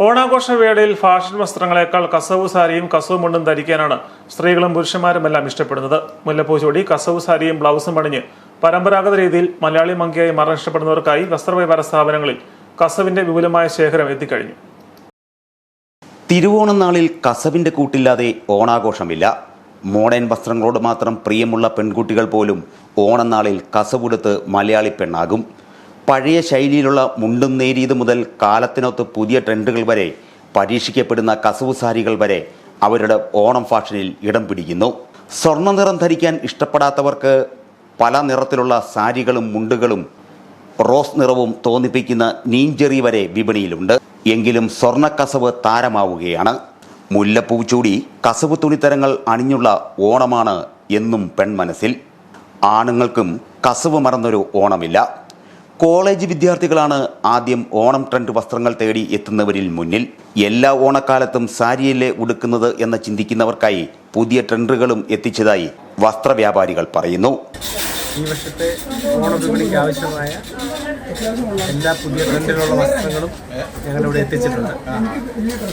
ഓണാഘോഷ വേളയിൽ ഫാഷൻ വസ്ത്രങ്ങളെക്കാൾ കസവ് സാരിയും കസവ് മുണ്ടും ധരിക്കാനാണ് സ്ത്രീകളും പുരുഷന്മാരും എല്ലാം ഇഷ്ടപ്പെടുന്നത്. മുല്ലപ്പൂച്ചോടി കസവ് സാരിയും ബ്ലൗസും അണിഞ്ഞ് പരമ്പരാഗത രീതിയിൽ മലയാളി മങ്കിയായി മാറാൻ ഇഷ്ടപ്പെടുന്നവർക്കായി വസ്ത്രവ്യാപാര സ്ഥാപനങ്ങളിൽ കസവിന്റെ വിപുലമായ ശേഖരം എത്തിക്കഴിഞ്ഞു. തിരുവോണം നാളിൽ കസവിന്റെ കൂട്ടില്ലാതെ ഓണാഘോഷമില്ല. മോഡേൺ വസ്ത്രങ്ങളോട് മാത്രം പ്രിയമുള്ള പെൺകുട്ടികൾ പോലും ഓണനാളിൽ കസവുടുത്ത് മലയാളി പെണ്ണാകും. പഴയ ശൈലിയിലുള്ള മുണ്ടും നേരിയത് മുതൽ കാലത്തിനൊത്ത് പുതിയ ട്രെൻഡുകൾ വരെ പരീക്ഷിക്കപ്പെടുന്ന കസവ് സാരികൾ വരെ അവരുടെ ഓണം ഫാഷനിൽ ഇടം പിടിക്കുന്നു. സ്വർണ നിറം ധരിക്കാൻ ഇഷ്ടപ്പെടാത്തവർക്ക് പല നിറത്തിലുള്ള സാരികളും മുണ്ടുകളും റോസ് നിറവും തോന്നിപ്പിക്കുന്ന നീഞ്ചെറി വരെ വിപണിയിലുണ്ട്. എങ്കിലും സ്വർണ കസവ് താരമാവുകയാണ്. മുല്ലപ്പൂ ചൂടി കസവ് തുണിത്തരങ്ങൾ അണിഞ്ഞുള്ള ഓണമാണ് എന്നും പെൺമനസ്സിൽ. ആണുങ്ങൾക്കും കസവ് മറന്നൊരു ഓണമില്ല. കോളേജ് വിദ്യാർത്ഥികളാണ് ആദ്യം ഓണം ട്രെൻഡ് വസ്ത്രങ്ങൾ തേടി എത്തുന്നവരിൽ മുന്നിൽ. എല്ലാ ഓണക്കാലത്തും സാരിയല്ലേ ഉടുക്കുന്നത് എന്ന് ചിന്തിക്കുന്നവർക്കായി പുതിയ ട്രെൻഡുകളും എത്തിച്ചതായി വസ്ത്രവ്യാപാരികൾ പറയുന്നു. ഈ വർഷത്തെ ഓണവിപണിക്ക് ആവശ്യമായ എല്ലാ പുതിയ ട്രെൻഡിലുള്ള വസ്ത്രങ്ങളും ഞങ്ങളിവിടെ എത്തിച്ചിട്ടുണ്ട്.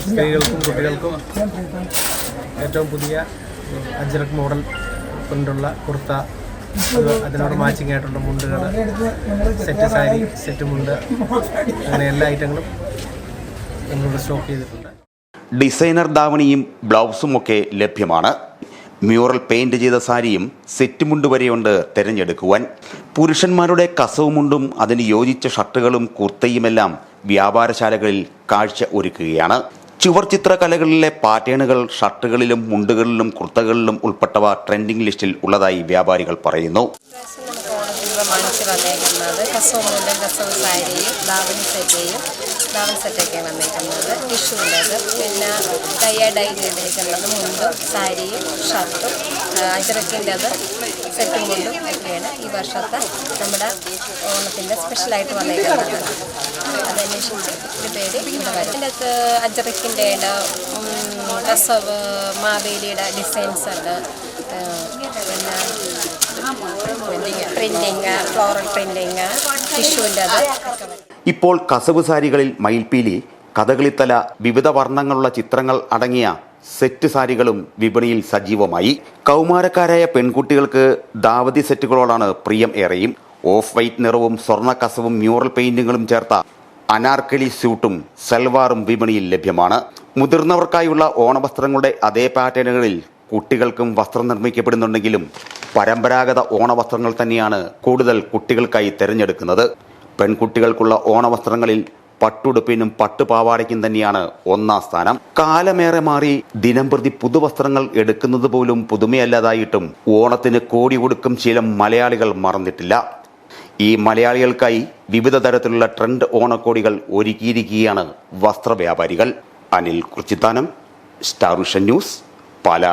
സ്ത്രീകൾക്കും കുട്ടികൾക്കും ഏറ്റവും പുതിയ അജ്രക് മോഡൽ കൊണ്ടുള്ള കുർത്ത അതിനോട് മാച്ചിങ് ആയിട്ടുള്ള മുണ്ടുകൾ സെറ്റ് സാരി സെറ്റ് മുണ്ട്. അങ്ങനെ എല്ലാ ഐറ്റങ്ങളും നമ്മളിവിടെ സ്റ്റോക്ക് ചെയ്തിട്ടുണ്ട്. ഡിസൈനർ ധാവണിയും ബ്ലൗസും ഒക്കെ ലഭ്യമാണ്. മ്യൂറൽ പെയിന്റ് ചെയ്ത സാരിയും സെറ്റ് മുണ്ട് വരെയുണ്ട് തിരഞ്ഞെടുക്കുവാൻ. പുരുഷന്മാരുടെ കസവുമുണ്ടും അതിന് യോജിച്ച ഷർട്ടുകളും കുർത്തയുമെല്ലാം വ്യാപാരശാലകളിൽ കാഴ്ച ഒരുക്കുകയാണ്. ചുവർ ചിത്രകലകളിലെ പാറ്റേണുകൾ ഷർട്ടുകളിലും മുണ്ടുകളിലും കുർത്തകളിലും ഉൾപ്പെട്ടവ ട്രെൻഡിംഗ് ലിസ്റ്റിൽ ഉള്ളതായി വ്യാപാരികൾ പറയുന്നു. കസവ് മുണ്ടും കസവ് സാരിയും സെറ്റയും ദാവണി സെറ്റൊക്കെ ടിഷ്യൂ ഉള്ളത്. പിന്നെ ഡൈ ചെയ്തിരിക്കുന്നത് മുണ്ടും സാരിയും ഷർട്ടും അജറക്കിന്റെത് സെറ്റും മുണ്ടും ഒക്കെയാണ് ഈ വർഷത്തെ നമ്മുടെ ഓണത്തിന്റെ സ്പെഷ്യലായിട്ട് വന്നിരിക്കുന്നത്. അതന്വേഷിച്ച് ഒരു പേര് ഇവിടെ വരും. ഇതിന്റെ അകത്ത് അജറക്കിന്റെ കസവ് മാവേലിയുടെ ഡിസൈൻസ് ഉണ്ട്. പിന്നെ പ്രിന്റിങ് ഫ്ലോറൽ പ്രിന്റിങ് ടിഷ്യൂന്റെ അത് ഇപ്പോൾ കസവുസാരികളിൽ മയിൽപ്പീലി കഥകളിത്തല വിവിധ വർണങ്ങളുള്ള ചിത്രങ്ങൾ അടങ്ങിയ സെറ്റ് സാരികളും വിപണിയിൽ സജീവമായി. കൗമാരക്കാരായ പെൺകുട്ടികൾക്ക് ദാവതി സെറ്റുകളോടാണ് പ്രിയം ഏറെയും. ഓഫ് വൈറ്റ് നിറവും സ്വർണ കസവും മ്യൂറൽ പെയിന്റുകളും ചേർത്ത അനാർക്കലി സ്യൂട്ടും സൽവാറും വിപണിയിൽ ലഭ്യമാണ്. മുതിർന്നവർക്കായുള്ള ഓണവസ്ത്രങ്ങളുടെ അതേ പാറ്റേണുകളിൽ കുട്ടികൾക്കും വസ്ത്രം നിർമ്മിക്കപ്പെടുന്നുണ്ടെങ്കിലും പരമ്പരാഗത ഓണവസ്ത്രങ്ങൾ തന്നെയാണ് കൂടുതൽ കുട്ടികൾക്കായി തിരഞ്ഞെടുക്കുന്നത്. പെൺകുട്ടികൾക്കുള്ള ഓണവസ്ത്രങ്ങളിൽ പട്ടുടുപ്പിനും പട്ടുപാവാടയ്ക്കും തന്നെയാണ് ഒന്നാം സ്ഥാനം. കാലമേറെ മാറി ദിനംപ്രതി പുതുവസ്ത്രങ്ങൾ എടുക്കുന്നത് പോലും പുതുമയല്ലാതായിട്ടും ഓണത്തിന് കോടി കൊടുക്കും ശീലം മലയാളികൾ മറന്നിട്ടില്ല. ഈ മലയാളികൾക്കായി വിവിധ തരത്തിലുള്ള ട്രെൻഡ് ഓണക്കോടികൾ ഒരുക്കിയിരിക്കുകയാണ് വസ്ത്രവ്യാപാരികൾ. Anil Kurchithanam star news Pala.